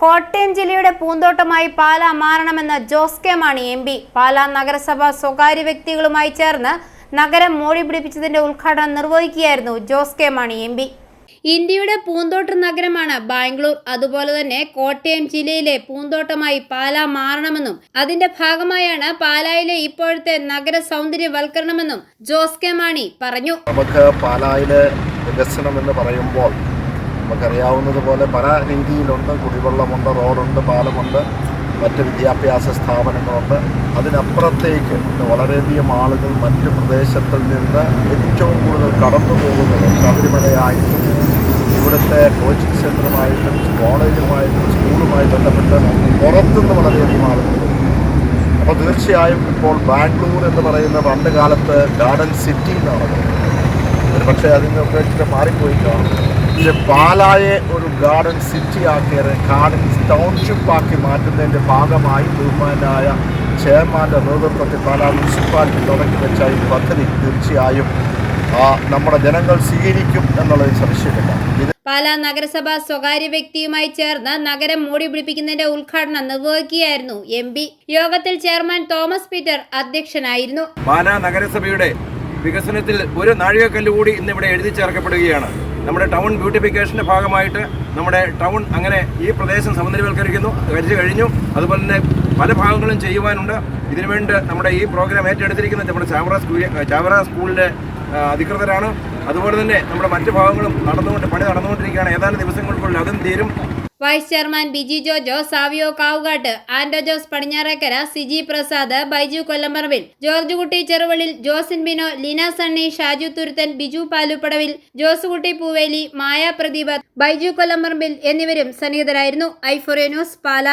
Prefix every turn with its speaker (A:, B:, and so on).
A: കോട്ടയം ജില്ലയുടെ പൂന്തോട്ടമായി പാല മാറണമെന്ന് Jose K Mani M P. Pala നഗരസഭ സ്വകാര്യ വ്യക്തികളുമായി ചേർന്ന് നഗരം മോടി പിടിപ്പിച്ചതിന്റെ ഉദ്ഘാടനം നിർവഹിക്കുകയായിരുന്നു Jose K Mani M P. ഇന്ത്യയുടെ പൂന്തോട്ട നഗരമാണ് ബാംഗ്ലൂർ. അതുപോലെ തന്നെ കോട്ടയം ജില്ലയിലെ പൂന്തോട്ടമായി പാല മാറണമെന്നും അതിന്റെ ഭാഗമായാണ് പാലായിലെ ഇപ്പോഴത്തെ നഗര സൗന്ദര്യവൽക്കരണമെന്നും ജോസ് കെ മാണി പറഞ്ഞു.
B: നമുക്ക് പാലായിലെ വികസനം എന്ന് പറയുമ്പോൾ നമുക്കറിയാവുന്നതുപോലെ പല രീതിയിലുണ്ട്. കുടിവെള്ളമുണ്ട് റോഡുണ്ട് പാലമുണ്ട് മറ്റ് വിദ്യാഭ്യാസ സ്ഥാപനങ്ങളുണ്ട്. അതിനപ്പുറത്തേക്ക് വളരെയധികം ആളുകൾ മറ്റ് പ്രദേശത്തിൽ നിന്ന് ഏറ്റവും കൂടുതൽ കടന്നു പോകുന്നത് ശബരിമലയായിട്ടും ഇവിടുത്തെ കോച്ചിങ് സെന്ററുമായിട്ടും കോളേജുമായിട്ടും സ്കൂളുമായി ബന്ധപ്പെട്ട് പുറത്തുനിന്ന് വളരെയധികം ആളുകൾ. അപ്പോൾ തീർച്ചയായും ഇപ്പോൾ ബാംഗ്ലൂർ എന്ന് പറയുന്ന പണ്ട് കാലത്ത് ഗാർഡൻ സിറ്റി എന്നാണ് പക്ഷേ അതിനൊക്കെ ഇച്ചിരി മാറിപ്പോയി കാണും. പക്ഷെ പാലായെ ഒരു ഗാർഡൻ സിറ്റി ആക്കിയത് ഗാർഡൻ ടൗൺഷിപ്പ് ആക്കി മാറ്റുന്നതിന്റെ ഭാഗമായി ബഹുമാനായ ചെയർമാന്റെ നേതൃത്വത്തിൽ പാലാ മുനിസിപ്പാലിറ്റി തുടങ്ങി വെച്ച ഈ പദ്ധതി തീർച്ചയായും ആ, നമ്മുടെ ജനങ്ങൾ സ്വീകരിക്കും എന്നുള്ളത് സംശയമില്ല. ഇത്
A: പാലാ നഗരസഭ സ്വകാര്യ വ്യക്തിയുമായി ചേർന്ന് നഗരം മോടി പിടിപ്പിക്കുന്നതിന്റെ ഉദ്ഘാടനം നിർവഹിക്കുകയായിരുന്നു എം പി യോഗത്തിൽ ചെയർമാൻ തോമസ് പീറ്റർ അധ്യക്ഷനായിരുന്നു.
C: പാലാ നഗരസഭയുടെ വികസനത്തിൽ ഒരു നാഴികക്കല്ല് കൂടി ഇന്നിവിടെ എഴുതി ചേർക്കപ്പെടുകയാണ്. നമ്മുടെ ടൗൺ ബ്യൂട്ടിഫിക്കേഷന്റെ ഭാഗമായിട്ട് നമ്മുടെ ടൗൺ അങ്ങനെ ഈ പ്രദേശം സൗന്ദര്യവൽക്കരിക്കുന്നു കരിച്ചു കഴിഞ്ഞു. അതുപോലെ തന്നെ പല ഭാഗങ്ങളും ചെയ്യുവാനുണ്ട്. ഇതിനുവേണ്ടി നമ്മുടെ ഈ പ്രോഗ്രാം ഏറ്റെടുത്തിരിക്കുന്നത് നമ്മുടെ ചാവറ സ്കൂൾ ചാവറ സ്കൂളിലെ അധികൃതരാണ്. അതുപോലെ തന്നെ നമ്മുടെ മറ്റു ഭാഗങ്ങളും നടന്നുകൊണ്ട് പണി നടന്നുകൊണ്ടിരിക്കുകയാണ്. ഏതാനും ദിവസങ്ങൾക്കുള്ളിൽ അതും തീരും.
A: Vice chairman Biji Jojo Savio Kavukattu Ando Jose Padinjarekkara Siji Prasad Baiju Kollamparambil George കുട്ടി ചെറുവളിൽ ജോസിൻ ബിനോ ലീന സണ്ണി ഷാജു തുരുത്തൻ ബിജു പാലുപ്പടവിൽ ജോസുകുട്ടി പൂവേലി മായ പ്രദീപ് ബൈജു കൊല്ലംപറമ്പിൽ എന്നിവരും സന്നിഹിതരായിരുന്നു. ഐഫോറിയ ന്യൂസ് പാല.